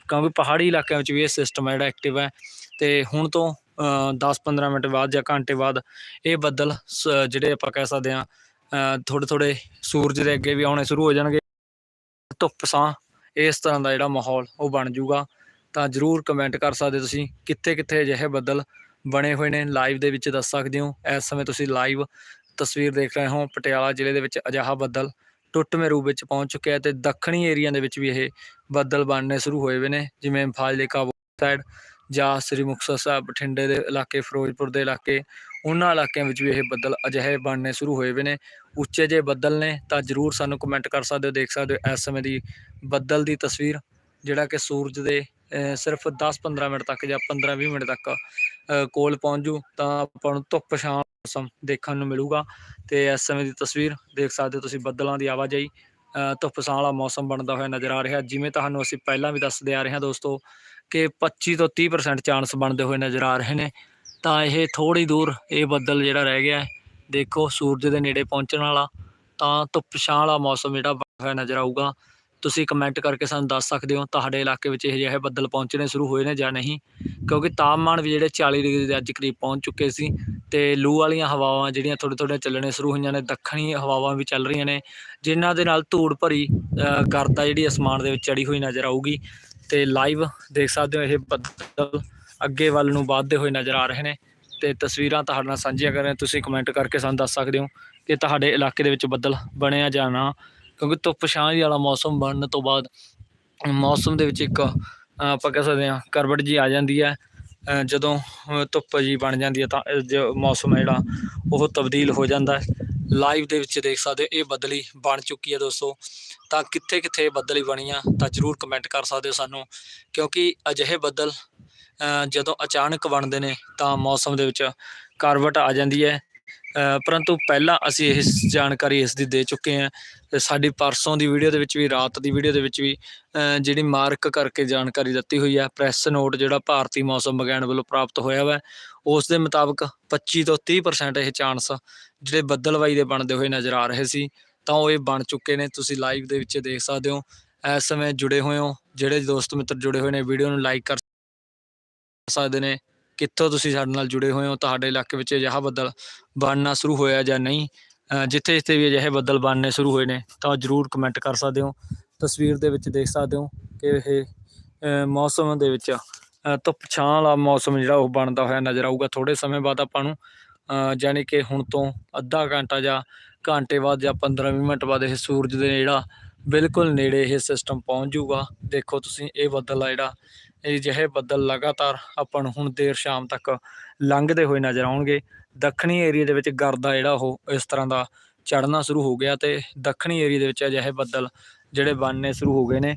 A: ਕਿਉਂਕਿ ਪਹਾੜੀ ਇਲਾਕਿਆਂ ਵਿੱਚ ਵੀ ਇਹ ਸਿਸਟਮ ਹੈ, ਜਿਹੜਾ ਐਕਟਿਵ ਹੈ। ਤੇ ਹੁਣ ਤੋਂ 10-15 ਮਿੰਟ ਬਾਅਦ ਜਾਂ ਘੰਟੇ ਬਾਅਦ ਇਹ ਬੱਦਲ ਸ- ਜਿਹੜੇ ਆਪਾਂ ਕਹਿ ਸਕਦੇ ਹਾਂ ਥੋੜੇ ਥੋੜੇ ਸੂਰਜ ਦੇ ਅੱਗੇ ਵੀ ਆਉਣੇ ਸ਼ੁਰੂ ਹੋ ਜਾਣਗੇ। ਧੁੱਪ ਸਾਂ ਇਸ ਤਰ੍ਹਾਂ ਦਾ ਜਿਹੜਾ ਮਾਹੌਲ ਉਹ ਬਣ ਜਾਊਗਾ। ਤਾਂ ਜਰੂਰ ਕਮੈਂਟ ਕਰ ਸਕਦੇ ਤੁਸੀਂ, ਕਿੱਥੇ ਕਿੱਥੇ ਅਜਿਹੇ ਬੱਦਲ ਬਣੇ ਹੋਏ ਨੇ। ਲਾਈਵ ਦੇ ਵਿੱਚ ਦੱਸ ਸਕਦੇ ਹੋ। ਇਸ ਸਮੇਂ ਤੁਸੀਂ ਲਾਈਵ ਤਸਵੀਰ ਦੇਖ ਰਹੇ ਹੋ, ਪਟਿਆਲਾ ਜ਼ਿਲ੍ਹੇ ਦੇ ਵਿੱਚ ਅਜਿਹਾ ਬੱਦਲ ਟੁੱਟਵੇਂ ਰੂਪ ਵਿੱਚ ਪਹੁੰਚ ਚੁੱਕਿਆ ਹੈ ਤੇ ਦੱਖਣੀ ਏਰੀਆ ਦੇ ਵਿੱਚ ਵੀ ਇਹ ਬੱਦਲ ਬਣਨੇ ਸ਼ੁਰੂ ਹੋਏ ਹੋਏ ਨੇ, ਜਿਵੇਂ ਫਾਜ਼ਿਲਕਾ ਸਾਈਡ ਜਾਂ ਸ੍ਰੀ ਮੁਕਤਸਰ ਸਾਹਿਬ ਬਠਿੰਡੇ ਦੇ ਇਲਾਕੇ, ਫਿਰੋਜ਼ਪੁਰ ਦੇ ਇਲਾਕੇ, ਉਹਨਾਂ ਇਲਾਕਿਆਂ ਵਿੱਚ ਵੀ ਇਹ ਬੱਦਲ ਅਜਿਹੇ ਬਣਨੇ ਸ਼ੁਰੂ ਹੋਏ ਹੋਏ ਨੇ। ਉੱਚੇ ਜੇ ਬੱਦਲ ਨੇ, ਤਾਂ ਜਰੂਰ ਸਾਨੂੰ ਕਮੈਂਟ ਕਰ ਸਕਦੇ ਹੋ, ਦੇਖ ਸਕਦੇ ਹੋ ਇਸ ਸਮੇਂ ਦੀ ਬੱਦਲ ਦੀ ਤਸਵੀਰ, ਜਿਹੜਾ ਕਿ ਸੂਰਜ ਦੇ ਸਿਰਫ 10-15 ਮਿੰਟ ਤੱਕ ਜਾਂ 15-20 ਮਿੰਟ ਤੱਕ ਕੋਲ ਪਹੁੰਚ ਜੂ ਤਾਂ ਆਪਾਂ ਨੂੰ ਧੁੱਪ ਛਾਂ ਮੌਸਮ ਦੇਖਣ ਨੂੰ ਮਿਲੂਗਾ ਤੇ ਇਸ ਸਮੇਂ ਦੀ ਤਸਵੀਰ ਦੇਖ ਸਕਦੇ ਹੋ ਤੁਸੀਂ ਬੱਦਲਾਂ ਦੀ ਆਵਾਜਾਈ ਅਹ, ਵਾਲਾ ਮੌਸਮ ਬਣਦਾ ਹੋਇਆ ਨਜ਼ਰ ਆ ਰਿਹਾ ਜਿਵੇਂ ਤੁਹਾਨੂੰ ਅਸੀਂ ਪਹਿਲਾਂ ਵੀ ਦੱਸਦੇ ਆ ਰਹੇ ਹਾਂ ਦੋਸਤੋ ਕਿ 25 ਤੋਂ 30% ਚਾਂਸ ਬਣਦੇ ਹੋਏ ਨਜ਼ਰ ਆ ਰਹੇ ਨੇ ਤਾਂ ਇਹ ਥੋੜੀ ਦੂਰ ਇਹ ਬੱਦਲ ਜਿਹੜਾ ਰਹਿ ਗਿਆ ਦੇਖੋ ਸੂਰਜ ਦੇ ਨੇੜੇ ਪਹੁੰਚਣ ਵਾਲਾ ਤਾਂ ਧੁੱਪ ਛਾਂ ਵਾਲਾ ਮੌਸਮ ਜਿਹੜਾ ਬਣਿਆ ਹੋਇਆ ਨਜ਼ਰ ਆਊਗਾ। ਤੁਸੀਂ ਕਮੈਂਟ ਕਰਕੇ ਸਾਨੂੰ ਦੱਸ ਸਕਦੇ ਹੋ ਤੁਹਾਡੇ ਇਲਾਕੇ ਵਿੱਚ ਇਹ ਜਿਹੇ ਬੱਦਲ ਪਹੁੰਚਣੇ ਸ਼ੁਰੂ ਹੋਏ ਨੇ ਜਾਂ ਨਹੀਂ? ਕਿਉਂਕਿ ਤਾਪਮਾਨ ਵੀ ਜਿਹੜੇ 40 ਡਿਗਰੀ ਦੇ ਅੱਜ ਕਰੀਬ ਪਹੁੰਚ ਚੁੱਕੇ ਸੀ ਤੇ ਲੂ ਵਾਲੀਆਂ ਹਵਾਵਾਂ ਜਿਹੜੀਆਂ ਥੋੜ੍ਹੇ ਥੋੜ੍ਹੇ ਚੱਲਣੇ ਸ਼ੁਰੂ ਹੋਈਆਂ ਨੇ ਦੱਖਣੀ ਹਵਾਵਾਂ ਵੀ ਚੱਲ ਰਹੀਆਂ ਨੇ ਜਿਨ੍ਹਾਂ ਦੇ ਨਾਲ ਧੂੜ ਭਰੀ ਅ, ਗਰਦਾ ਜਿਹੜੀ ਅਸਮਾਨ ਦੇ ਵਿੱਚ ਚੜੀ ਹੋਈ ਨਜ਼ਰ ਆਊਗੀ ਤੇ ਲਾਈਵ ਦੇਖ ਸਕਦੇ ਹੋ ਇਹ ਬੱਦਲ ਅੱਗੇ ਵੱਲ ਨੂੰ ਵੱਧਦੇ ਹੋਏ ਨਜ਼ਰ ਆ ਰਹੇ ਨੇ ਤੇ ਤਸਵੀਰਾਂ ਤੁਹਾਡੇ ਨਾਲ ਸਾਂਝੀਆਂ ਕਰ ਰਹੇ ਤੁਸੀਂ ਕਮੈਂਟ ਕਰਕੇ ਸਾਨੂੰ ਦੱਸ ਸਕਦੇ ਹੋ ਕਿ ਤੁਹਾਡੇ ਇਲਾਕੇ ਦੇ ਵਿੱਚ ਬੱਦਲ ਬਣਿਆ ਜਾਂ ਨਾ ਕਿਉਂਕਿ ਧੁੱਪ ਛਾਂ ਜਿਹੀ ਵਾਲਾ ਮੌਸਮ ਬਣਨ ਤੋਂ ਬਾਅਦ ਮੌਸਮ ਦੇ ਵਿੱਚ ਇੱਕ ਆਪਾਂ ਕਹਿ ਸਕਦੇ ਹਾਂ ਕਰਵਟ ਜੀ ਆ ਜਾਂਦੀ ਹੈ। ਜਦੋਂ ਧੁੱਪ ਜੀ ਬਣ ਜਾਂਦੀ ਹੈ ਤਾਂ ਇਹ ਮੌਸਮ ਹੈ ਜਿਹੜਾ, ਉਹ ਤਬਦੀਲ ਹੋ ਜਾਂਦਾ ਹੈ। ਲਾਈਵ ਦੇ ਵਿੱਚ ਦੇਖ ਸਕਦੇ ਹੋ, ਇਹ ਬਦਲੀ ਬਣ ਚੁੱਕੀ ਹੈ ਦੋਸਤੋ। ਤਾਂ ਕਿੱਥੇ ਕਿੱਥੇ ਇਹ ਬੱਦਲੀ ਬਣੀ ਆ ਤਾਂ ਜਰੂਰ ਕਮੈਂਟ ਕਰ ਸਕਦੇ ਹੋ ਸਾਨੂੰ। ਕਿਉਂਕਿ ਅਜਿਹੇ ਬੱਦਲ ਜਦੋਂ ਅਚਾਨਕ ਬਣਦੇ ਨੇ, ਤਾਂ ਮੌਸਮ ਦੇ ਵਿੱਚ ਕਰਵਟ ਆ ਜਾਂਦੀ ਹੈ। ਪਰੰਤੂ ਪਹਿਲਾਂ ਅਸੀਂ ਇਸ ਜਾਣਕਾਰੀ ਇਸ ਦੀ ਦੇ ਚੁੱਕੇ ਹਾਂ ਸਾਡੀ ਪਰਸੋਂ ਦੀ ਵੀਡੀਓ ਦੇ ਵਿੱਚ ਵੀ, ਰਾਤ ਦੀ ਵੀਡੀਓ ਦੇ ਵਿੱਚ ਵੀ ਜਿਹੜੀ ਮਾਰਕ ਕਰਕੇ ਜਾਣਕਾਰੀ ਦਿੱਤੀ ਹੋਈ ਹੈ, ਪ੍ਰੈਸ ਨੋਟ ਜਿਹੜਾ ਭਾਰਤੀ ਮੌਸਮ ਵਿਗਿਆਨ ਵੱਲੋਂ ਪ੍ਰਾਪਤ ਹੋਇਆ ਵਾ, ਉਸ ਦੇ ਮੁਤਾਬਕ 25 ਤੋਂ 30% ਇਹ ਚਾਂਸ ਜਿਹੜੇ ਬੱਦਲਵਾਈ ਦੇ ਬਣਦੇ ਹੋਏ ਨਜ਼ਰ ਆ ਰਹੇ ਸੀ, ਤਾਂ ਉਹ ਇਹ ਬਣ ਚੁੱਕੇ ਨੇ, ਤੁਸੀਂ ਲਾਈਵ ਦੇ ਵਿੱਚ ਦੇਖ ਸਕਦੇ ਹੋ। ਇਸ ਸਮੇਂ ਜੁੜੇ ਹੋਏ ਹੋ, ਜਿਹੜੇ ਦੋਸਤ ਮਿੱਤਰ ਜੁੜੇ ਹੋਏ ਨੇ, ਵੀਡੀਓ ਨੂੰ ਲਾਈਕ ਕਰ ਸਕਦੇ ਨੇ। ਕਿੱਥੋਂ ਤੁਸੀਂ ਸਾਡੇ ਨਾਲ ਜੁੜੇ ਹੋਏ ਹੋ ਤੁਹਾਡੇ ਇਲਾਕੇ ਵਿੱਚ ਅਜਿਹਾ ਬੱਦਲ ਬਣਨਾ ਸ਼ੁਰੂ ਹੋਇਆ ਜਾਂ ਨਹੀਂ? ਜਿੱਥੇ ਜਿੱਥੇ ਵੀ ਅਜਿਹੇ ਬੱਦਲ ਬਣਨੇ ਸ਼ੁਰੂ ਹੋਏ ਨੇ ਤਾਂ ਜਰੂਰ ਕਮੈਂਟ ਕਰ ਸਕਦੇ ਹੋ। ਤਸਵੀਰ ਦੇ ਵਿੱਚ ਦੇਖ ਸਕਦੇ ਹੋ ਕਿ ਇਹ ਮੌਸਮ ਦੇ ਵਿੱਚ ਧੁੱਪ ਛਾਂ ਵਾਲਾ ਮੌਸਮ ਜਿਹੜਾ ਉਹ ਬਣਦਾ ਹੋਇਆ ਨਜ਼ਰ ਆਊਗਾ। ਥੋੜੇ ਸਮੇਂ ਬਾਅਦ ਆਪਾਂ ਨੂੰ ਅ, ਜਾਣੀ ਕਿ ਹੁਣ ਤੋਂ ਅੱਧਾ ਘੰਟਾ ਜਾਂ ਘੰਟੇ ਬਾਅਦ ਜਾਂ 15-20 ਮਿੰਟ ਬਾਅਦ ਇਹ ਸੂਰਜ ਦੇ ਜਿਹੜਾ ਬਿਲਕੁਲ ਨੇੜੇ ਇਹ ਸਿਸਟਮ ਪਹੁੰਚ ਜਾਊਗਾ। ਦੇਖੋ ਤੁਸੀਂ ਇਹ ਬੱਦਲ ਆ ਜਿਹੜਾ ਇਹ ਜਿਹੇ ਬੱਦਲ ਲਗਾਤਾਰ ਆਪਾਂ ਨੂੰ ਹੁਣ ਦੇਰ ਸ਼ਾਮ ਤੱਕ ਲੰਘਦੇ ਹੋਏ ਨਜ਼ਰ ਆਉਣਗੇ। ਦੱਖਣੀ ਏਰੀਆ ਦੇ ਵਿੱਚ ਗਰਦਾ ਜਿਹੜਾ ਉਹ ਇਸ ਤਰ੍ਹਾਂ ਦਾ ਚੜਨਾ ਸ਼ੁਰੂ ਹੋ ਗਿਆ ਤੇ ਦੱਖਣੀ ਏਰੀਆ ਦੇ ਵਿੱਚ ਅਜਿਹੇ ਬੱਦਲ ਜਿਹੜੇ ਬਣਨੇ ਸ਼ੁਰੂ ਹੋ ਗਏ ਨੇ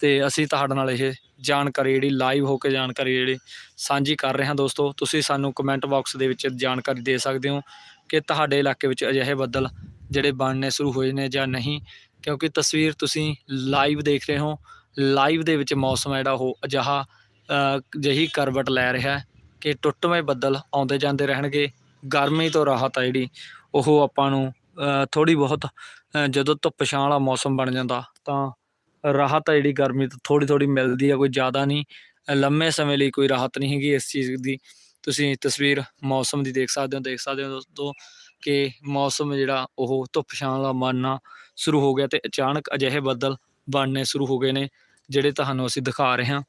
A: ਤੇ ਅਸੀਂ ਤੁਹਾਡੇ ਨਾਲ ਇਹ ਜਾਣਕਾਰੀ ਜਿਹੜੀ ਲਾਈਵ ਹੋ ਕੇ ਜਾਣਕਾਰੀ ਜਿਹੜੀ ਸਾਂਝੀ ਕਰ ਰਹੇ ਹਾਂ ਦੋਸਤੋ। ਤੁਸੀਂ ਸਾਨੂੰ ਕਮੈਂਟ ਬਾਕਸ ਦੇ ਵਿੱਚ ਜਾਣਕਾਰੀ ਦੇ ਸਕਦੇ ਹੋ ਕਿ ਤੁਹਾਡੇ ਇਲਾਕੇ ਵਿੱਚ ਅਜਿਹੇ ਬੱਦਲ ਜਿਹੜੇ ਬਣਨੇ ਸ਼ੁਰੂ ਹੋਏ ਨੇ ਜਾਂ ਨਹੀਂ, ਕਿਉਂਕਿ ਤਸਵੀਰ ਤੁਸੀਂ ਲਾਈਵ ਦੇਖ ਰਹੇ ਹੋ ਲਾਈਵ ਦੇ ਵਿੱਚ ਮੌਸਮ ਹੈ ਜਿਹੜਾ ਉਹ ਅਜਿਹਾ ਅ, ਕਰਵਟ ਲੈ ਰਿਹਾ ਕਿ ਟੁੱਟਵੇਂ ਬੱਦਲ ਆਉਂਦੇ ਜਾਂਦੇ ਰਹਿਣਗੇ। ਗਰਮੀ ਤੋਂ ਰਾਹਤ ਆ ਜਿਹੜੀ ਉਹ ਆਪਾਂ ਨੂੰ ਥੋੜੀ ਬਹੁਤ ਜਦੋਂ ਧੁੱਪ ਛਾਂ ਵਾਲਾ ਮੌਸਮ ਬਣ ਜਾਂਦਾ ਤਾਂ ਰਾਹਤ ਆ ਜਿਹੜੀ ਗਰਮੀ ਤੋਂ ਥੋੜੀ ਥੋੜੀ ਮਿਲਦੀ ਆ ਕੋਈ ਜ਼ਿਆਦਾ ਨਹੀਂ। ਲੰਮੇ ਸਮੇਂ ਲਈ ਕੋਈ ਰਾਹਤ ਨਹੀਂ ਹੈਗੀ ਇਸ ਚੀਜ਼ ਦੀ। ਤੁਸੀਂ ਤਸਵੀਰ ਮੌਸਮ ਦੀ ਦੇਖ ਸਕਦੇ ਹੋ ਦੇਖ ਸਕਦੇ ਹੋ ਦੋਸਤੋ ਕਿ ਮੌਸਮ ਜਿਹੜਾ ਉਹ ਧੁੱਪ ਛਾਂ ਵਾਲਾ ਬਣਨਾ ਸ਼ੁਰੂ ਹੋ ਗਿਆ ਤੇ ਅਚਾਨਕ ਅਜਿਹੇ ਬੱਦਲ ਬਣਨੇ ਸ਼ੁਰੂ ਹੋ ਗਏ ਨੇ, ਜਿਹੜੇ ਤੁਹਾਨੂੰ ਅਸੀਂ ਦਿਖਾ ਰਹੇ ਹਾਂ।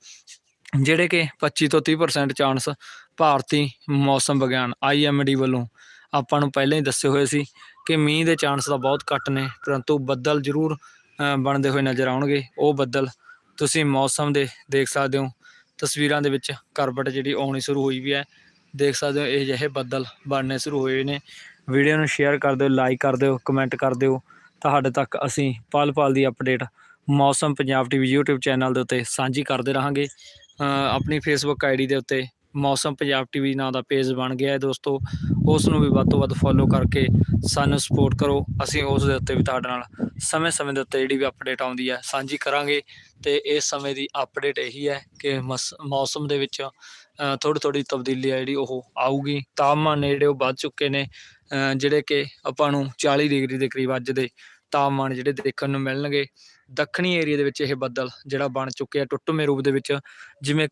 A: ਜਿਹੜੇ ਕਿ 25 ਤੋਂ 30% ਚਾਂਸ ਭਾਰਤੀ ਮੌਸਮ ਵਿਗਿਆਨ ਆਈਐਮਡੀ ਵੱਲੋਂ ਆਪਾਂ ਨੂੰ ਪਹਿਲਾਂ ਹੀ ਦੱਸੇ ਹੋਏ ਸੀ ਕਿ ਮੀਂਹ ਦੇ ਚਾਂਸ ਤਾਂ ਬਹੁਤ ਘੱਟ ਨੇ, ਪਰੰਤੂ ਬੱਦਲ ਜ਼ਰੂਰ ਬਣਦੇ ਹੋਏ ਨਜ਼ਰ ਆਉਣਗੇ। ਉਹ ਬੱਦਲ ਤੁਸੀਂ ਮੌਸਮ ਦੇ ਦੇਖ ਸਕਦੇ ਹੋ। ਤਸਵੀਰਾਂ ਦੇ ਵਿੱਚ ਕਰਵਟ ਜਿਹੜੀ ਆਉਣੀ ਸ਼ੁਰੂ ਹੋਈ ਵੀ ਹੈ। ਦੇਖ ਸਕਦੇ ਹੋ, ਇਹ ਜਿਹੇ ਬੱਦਲ ਬਣਨੇ ਸ਼ੁਰੂ ਹੋਏ ਨੇ। ਵੀਡੀਓ ਨੂੰ ਸ਼ੇਅਰ ਕਰ ਦਿਓ ਲਾਈਕ ਕਰ ਦਿਓ ਕਮੈਂਟ ਕਰ ਦਿਓ। ਤੁਹਾਡੇ ਤੱਕ ਅਸੀਂ ਪਲ ਪਲ ਦੀ ਅਪਡੇਟ ਮੌਸਮ ਪੰਜਾਬ ਟੀਵੀ YouTube ਚੈਨਲ ਦੇ ਉੱਤੇ ਸਾਂਝੀ ਕਰਦੇ ਰਹਾਂਗੇ। ਆਪਣੀ ਫੇਸਬੁੱਕ ਆਈਡੀ ਦੇ ਉੱਤੇ ਮੌਸਮ ਪੰਜਾਬ ਟੀਵੀ ਨਾਂ ਦਾ ਪੇਜ ਬਣ ਗਿਆ ਹੈ ਦੋਸਤੋ। ਉਸ ਨੂੰ ਵੀ ਵੱਧ ਤੋਂ ਵੱਧ ਫੋਲੋ ਕਰਕੇ ਸਾਨੂੰ ਸਪੋਰਟ ਕਰੋ। ਅਸੀਂ ਉਸ ਦੇ ਉੱਤੇ ਵੀ ਤੁਹਾਡੇ ਨਾਲ ਸਮੇਂ-ਸਮੇਂ ਦੇ ਉੱਤੇ ਜਿਹੜੀ ਵੀ ਅਪਡੇਟ ਆਉਂਦੀ ਹੈ ਸਾਂਝੀ ਕਰਾਂਗੇ। ਤੇ ਇਸ ਸਮੇਂ ਦੀ ਅਪਡੇਟ ਇਹੀ ਹੈ ਕਿ ਮਸ- ਮੌਸਮ ਦੇ ਵਿੱਚ ਥੋੜੀ ਥੋੜੀ ਤਬਦੀਲੀ ਆ ਜਿਹੜੀ ਉਹ ਆਊਗੀ। ਤਾਪਮਾਨ ਨੇ ਜਿਹੜੇ ਉਹ ਵੱਧ ਚੁੱਕੇ ਨੇ। ਜਿਹੜੇ ਕਿ ਆਪਾਂ ਨੂੰ 40 ਡਿਗਰੀ ਦੇ ਕਰੀਬ ਅੱਜ ਦੇ ਤਾਪਮਾਨ ਜਿਹੜੇ ਦੇਖਣ ਨੂੰ ਮਿਲਣਗੇ। ਦੱਖਣੀ ਏਰੀਆ ਦੇ ਵਿੱਚ ਇਹ ਬੱਦਲ ਜਿਹੜਾ ਬਣ ਚੁੱਕਿਆ ਆ ਟੁੱਟਵੇਂ ਰੂਪ ਦੇ ਵਿੱਚ ਜਿਵੇਂ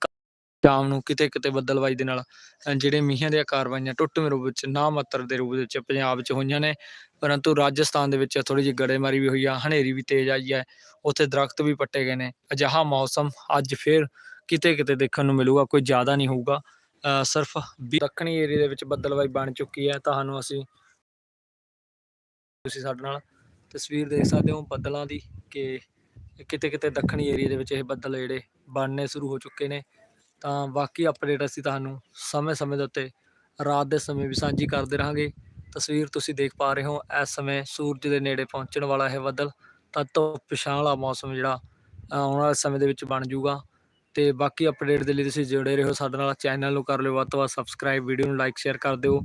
A: ਸ਼ਾਮ ਨੂੰ ਕਿਤੇ ਕਿਤੇ ਬੱਦਲਬਾਈ ਦੇ ਨਾਲ ਅ, ਜਿਹੜੇ ਮੀਂਹਾਂ ਦੀਆਂ ਕਾਰਵਾਈਆਂ ਟੁੱਟਵੇਂ ਰੂਪ ਵਿੱਚ ਨਾ ਮਾਤਰ ਦੇ ਰੂਪ ਦੇ ਵਿੱਚ ਪੰਜਾਬ 'ਚ ਹੋਈਆਂ ਨੇ। ਪਰੰਤੂ ਰਾਜਸਥਾਨ ਦੇ ਵਿੱਚ ਥੋੜੀ ਜਿਹੀ ਗੜੇਮਾਰੀ ਵੀ ਹੋਈ ਆ ਹਨੇਰੀ ਵੀ ਤੇਜ਼ ਆਈ ਹੈ ਉੱਥੇ ਦਰਖਤ ਵੀ ਪੱਟੇ ਗਏ ਨੇ। ਅਜਿਹਾ ਮੌਸਮ ਅੱਜ ਫੇਰ ਕਿਤੇ ਕਿਤੇ ਦੇਖਣ ਨੂੰ ਮਿਲੂਗਾ ਕੋਈ ਜ਼ਿਆਦਾ ਨਹੀਂ ਹੋਊਗਾ। ਅ, ਸਿਰਫ ਦੱਖਣੀ ਏਰੀਆ ਦੇ ਵਿੱਚ ਬੱਦਲਬਾਈ ਬਣ ਚੁੱਕੀ ਹੈ। ਤੁਹਾਨੂੰ ਅਸੀਂ ਤੁਸੀਂ ਸਾਡੇ ਨਾਲ ਤਸਵੀਰ ਦੇਖ ਸਕਦੇ ਹੋ ਬੱਦਲਾਂ ਦੀ ਕਿ ਕਿਤੇ ਕਿਤੇ ਦੱਖਣੀ ਏਰੀਆ ਦੇ ਵਿੱਚ ਇਹ ਬੱਦਲ ਜਿਹੜੇ ਬਣਨੇ ਸ਼ੁਰੂ ਹੋ ਚੁੱਕੇ ਨੇ। ਤਾਂ ਬਾਕੀ ਅਪਡੇਟ ਅਸੀਂ ਤੁਹਾਨੂੰ ਸਮੇਂ-ਸਮੇਂ ਦੇ ਉੱਤੇ ਰਾਤ ਦੇ ਸਮੇਂ ਵੀ ਸਾਂਝੀ ਕਰਦੇ ਰਹਾਂਗੇ। ਤਸਵੀਰ ਤੁਸੀਂ ਦੇਖ ਪਾ ਰਹੇ ਹੋ, ਇਸ ਸਮੇਂ ਸੂਰਜ ਦੇ ਨੇੜੇ ਪਹੁੰਚਣ ਵਾਲਾ ਇਹ ਬੱਦਲ ਤਾਂ ਧੁੱਪ ਛਾਂ ਵਾਲਾ ਮੌਸਮ ਜਿਹੜਾ ਆਉਣ ਵਾਲੇ ਸਮੇਂ ਦੇ ਵਿੱਚ ਬਣ ਜਾਊਗਾ। ਤੇ ਬਾਕੀ ਅਪਡੇਟ ਦੇ ਲਈ ਤੁਸੀਂ ਜੁੜੇ ਰਹੋ ਸਾਡੇ ਨਾਲ, ਚੈਨਲ ਨੂੰ ਕਰ ਲਿਓ ਵੱਧ ਤੋਂ ਵੱਧ ਸਬਸਕ੍ਰਾਈਬ ਵੀਡੀਓ ਨੂੰ ਲਾਈਕ ਸ਼ੇਅਰ ਕਰ ਦਿਓ।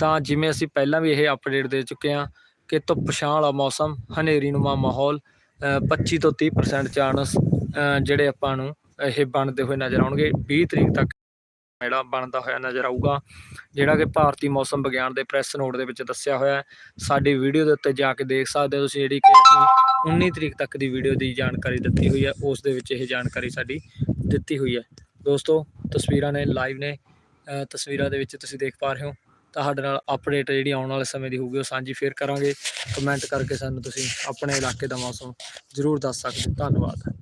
A: ਤਾਂ ਜਿਵੇਂ ਅਸੀਂ ਪਹਿਲਾਂ ਵੀ ਇਹ ਅਪਡੇਟ ਦੇ ਚੁੱਕੇ ਹਾਂ ਕਿ ਧੁੱਪ ਛਾਂ ਵਾਲਾ ਮੌਸਮ ਹਨੇਰੀ ਨੂੰਮਾ ਮਾਹੌਲ ਅ, 25 ਤੋਂ 30% ਚਾਂਸ ਜਿਹੜੇ ਆਪਾਂ ਨੂੰ ਇਹ ਬਣਦੇ ਹੋਏ ਨਜ਼ਰ ਆਉਣਗੇ। 20 ਤਰੀਕ ਤੱਕ ਜਿਹੜਾ ਬਣਦਾ ਹੋਇਆ ਨਜ਼ਰ ਆਊਗਾ ਜਿਹੜਾ ਕਿ ਭਾਰਤੀ ਮੌਸਮ ਵਿਗਿਆਨ ਦੇ ਪ੍ਰੈਸ ਨੋਟ ਦੇ ਵਿੱਚ ਦੱਸਿਆ ਹੋਇਆ ਹੈ। ਸਾਡੀ ਵੀਡੀਓ ਦੇ ਉੱਤੇ ਜਾ ਕੇ ਦੇਖ ਸਕਦੇ ਹੋ ਤੁਸੀਂ ਜਿਹੜੀ ਕਿ ਅਸੀਂ 19 ਤਰੀਕ ਤੱਕ ਦੀ ਵੀਡੀਓ ਦੀ ਜਾਣਕਾਰੀ ਦਿੱਤੀ ਹੋਈ ਹੈ। ਉਸ ਦੇ ਵਿੱਚ ਇਹ ਜਾਣਕਾਰੀ ਸਾਡੀ ਦਿੱਤੀ ਹੋਈ ਹੈ। ਦੋਸਤੋ ਤਸਵੀਰਾਂ ਨੇ ਲਾਈਵ ਨੇ ਤਸਵੀਰਾਂ ਦੇ ਵਿੱਚ ਤੁਸੀਂ ਦੇਖ ਪਾ ਰਹੇ ਹੋ। ਤੁਹਾਡੇ ਨਾਲ ਅਪਡੇਟ ਜਿਹੜੀ ਆਉਣ ਵਾਲੇ ਸਮੇਂ ਦੀ ਹੋਊਗੀ, ਉਹ ਸਾਂਝੀ ਫੇਰ ਕਰਾਂਗੇ ਕਮੈਂਟ ਕਰਕੇ ਸਾਨੂੰ ਤੁਸੀਂ ਆਪਣੇ ਇਲਾਕੇ ਦਾ ਮੌਸਮ ਜ਼ਰੂਰ ਦੱਸ ਸਕਦੇ ਹੋ। ਧੰਨਵਾਦ